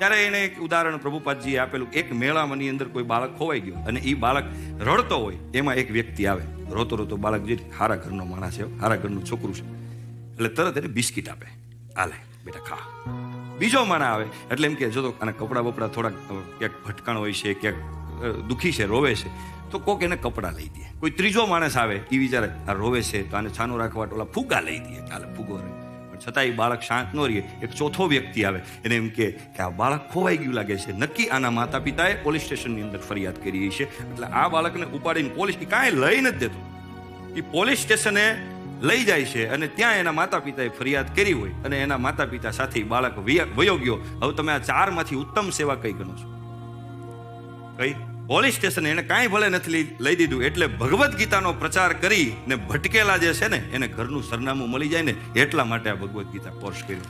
ત્યારે એને એક ઉદાહરણ પ્રભુપાદજીએ આપેલું એક મેળામાંની અંદર કોઈ બાળક ખોવાઈ ગયો અને એ બાળક રડતો હોય, એમાં એક વ્યક્તિ આવે. રોતો રોતો બાળક જે હારા ઘરનો માણસ છે, હારા ઘરનું છોકરું છે, એટલે તરત એને બિસ્કિટ આપે. હાલે બેટા, ખા. બીજો માણા આવે, એટલે એમ કે, જો તો આના કપડાં બપડા થોડાક ક્યાંક ભટકાણ હોય છે, ક્યાંક દુઃખી છે, રોવે છે, તો કોક એને કપડાં લઈ દે. કોઈ ત્રીજો માણસ આવે એ વિચારે, આ રોવે છે, તો આને છાનું રાખવા ટોલા ફુગા લઈ દે. ચાલે ફુગો રહે છતાં એ બાળક શાંત ન રહે. એક ચોથો વ્યક્તિ આવે, એને એમ કે આ બાળક ખોવાઈ ગયું લાગે છે. નક્કી આના માતા પિતાએ પોલીસ સ્ટેશનની અંદર ફરિયાદ કરી છે. એટલે આ બાળકને ઉપાડીને પોલીસ કાંઈ લઈ નથી દેતો. એ પોલીસ સ્ટેશને લઈ જાય છે અને ત્યાં એના માતા પિતાએ ફરિયાદ કરી હોય અને એના માતા પિતા સાથે બાળક વયો ગયો. હવે તમે આ ચારમાંથી ઉત્તમ સેવા કઈ ગણો છો? કઈ? પોલીસ સ્ટેશન એને કાંઈ ભલે નથી લઈ- દીધું, એટલે ભગવદ્ ગીતાનો પ્રચાર કરી ને ભટકેલા જે છે ને, એને ઘરનું સરનામું મળી જાય ને, એટલા માટે આ ભગવદ્ ગીતા કોર્સ કર્યો.